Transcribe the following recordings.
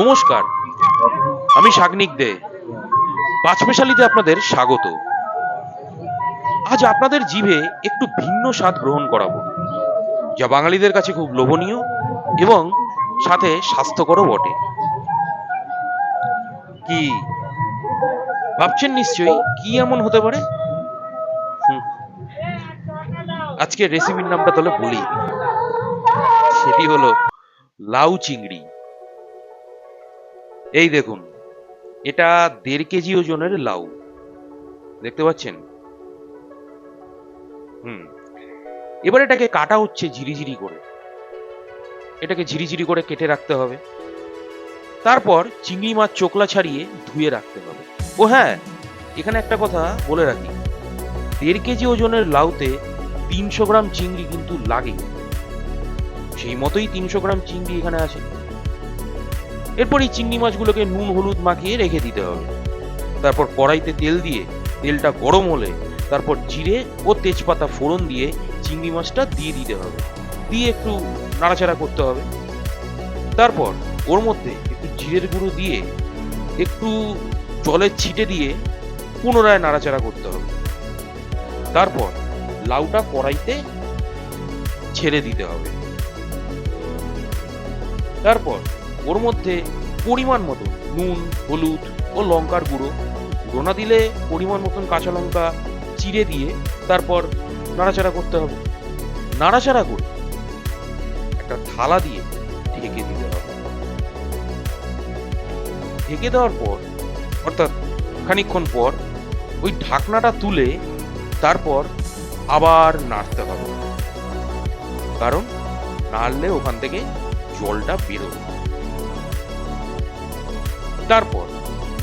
নমস্কার। আমি শাগনিক দে। পাঁচমেশালিতে আপনাদের স্বাগত। আজ আপনাদের জিভে একটু ভিন্ন স্বাদ গ্রহণ করাবো, যা বাঙালিদের কাছে খুব লোভনীয় এবং সাথে স্বাস্থ্যকরও বটে। কি? ভাবছেন নিশ্চয়ই কি এমন হতে পারে? হুম। আজকের রেসিপির নামটা তাহলে বলি। সেটি হলো লাউ চিংড়ি। এই দেখুন, এটা দেড় কেজি ওজনের লাউ। দেখতে পাচ্ছেন? হুম। এবার এটাকে কাটা হচ্ছে ঝিরিঝিরি করে। এটাকে ঝিরিঝিরি করে কেটে রাখতে হবে। তারপর চিংড়ি মাছ চোকলা ছাড়িয়ে ধুয়ে রাখতে হবে। ও হ্যাঁ এখানে একটা কথা বলে রাখি। দেড় কেজি ওজনের লাউতে তিনশো গ্রাম চিংড়ি কিন্তু লাগে সেই মতোই তিনশো গ্রাম চিংড়ি এখানে আছে। এরপর এই চিংড়ি মাছগুলোকে নুন, হলুদ মাখিয়ে রেখে দিতে হবে। তারপর কড়াইতে তেল দিয়ে তেলটা গরম হলে তারপর জিরে ও তেজপাতা ফোড়ন দিয়ে চিংড়ি মাছটা দিয়ে দিতে হবে। দিয়ে একটু নাড়াচাড়া করতে হবে। তারপর ওর মধ্যে একটু জিরের গুঁড়ো দিয়ে একটু জলের ছিটে দিয়ে পুনরায় নাড়াচাড়া করতে হবে। তারপর লাউটা কড়াইতে ছেড়ে দিতে হবে। তারপর ওর মধ্যে পরিমাণ মতো নুন, হলুদ ও লঙ্কার গুঁড়ো। গুঁড়ো দিলে পরিমাণ মতন কাঁচা লঙ্কা চিড়ে দিয়ে তারপর নাড়াচাড়া করতে হবে। নাড়াচাড়া করে একটা থালা দিয়ে ঢেকে দিতে হবে। ঢেকে দেওয়ার পর, অর্থাৎ খানিকক্ষণ পর, ওই ঢাকনাটা তুলে তারপর আবার নাড়তে হবে। কারণ নাড়লে ওখান থেকে জলটা বেরোবে। তারপর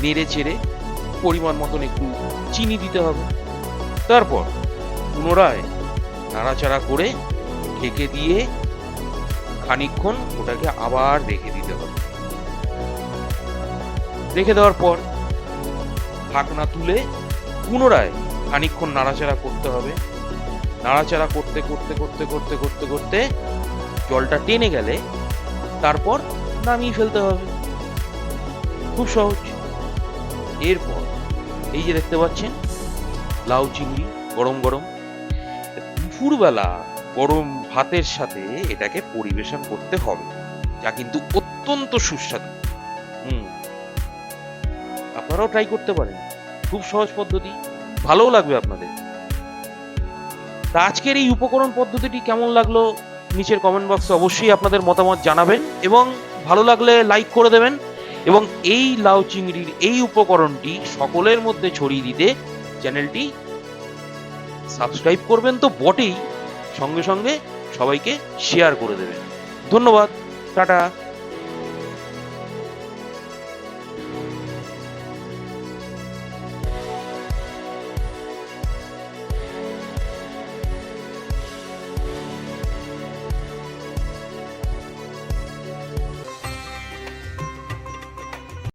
নেড়ে চেড়ে পরিমাণ মতন একটু চিনি দিতে হবে। তারপর পুনরায় নাড়াচাড়া করে ঢেকে দিয়ে খানিকক্ষণ ওটাকে আবার রেখে দিতে হবে। রেখে দেওয়ার পর ঢাকনা তুলে পুনরায় খানিকক্ষণ নাড়াচাড়া করতে হবে। নাড়াচাড়া করতে করতে করতে করতে করতে করতে জলটা টেনে গেলে তারপর নামিয়ে ফেলতে হবে। খুব সহজ। এরপর, এই যে দেখতে পাচ্ছেন, লাউ চিংড়ি, গরম গরম। দুপুরবেলা গরম ভাতের সাথে এটাকে পরিবেশন করতে হবে, যা কিন্তু অত্যন্ত সুস্বাদু। হুম। আপনারাও ট্রাই করতে পারেন। খুব সহজ পদ্ধতি, ভালোও লাগবে আপনাদের। তা আজকের এই উপকরণ পদ্ধতিটি কেমন লাগল, নিচের কমেন্ট বক্সে অবশ্যই আপনাদের মতামত জানাবেন এবং ভালো লাগলে লাইক করে দেবেন। এবং এই লাউ চিংড়ির এই উপকরণটি সকলের মধ্যে ছড়িয়ে দিতে চ্যানেলটি সাবস্ক্রাইব করবেন তো বটেই। সঙ্গে সঙ্গে সবাইকে শেয়ার করে দেবেন। ধন্যবাদ। টাটা।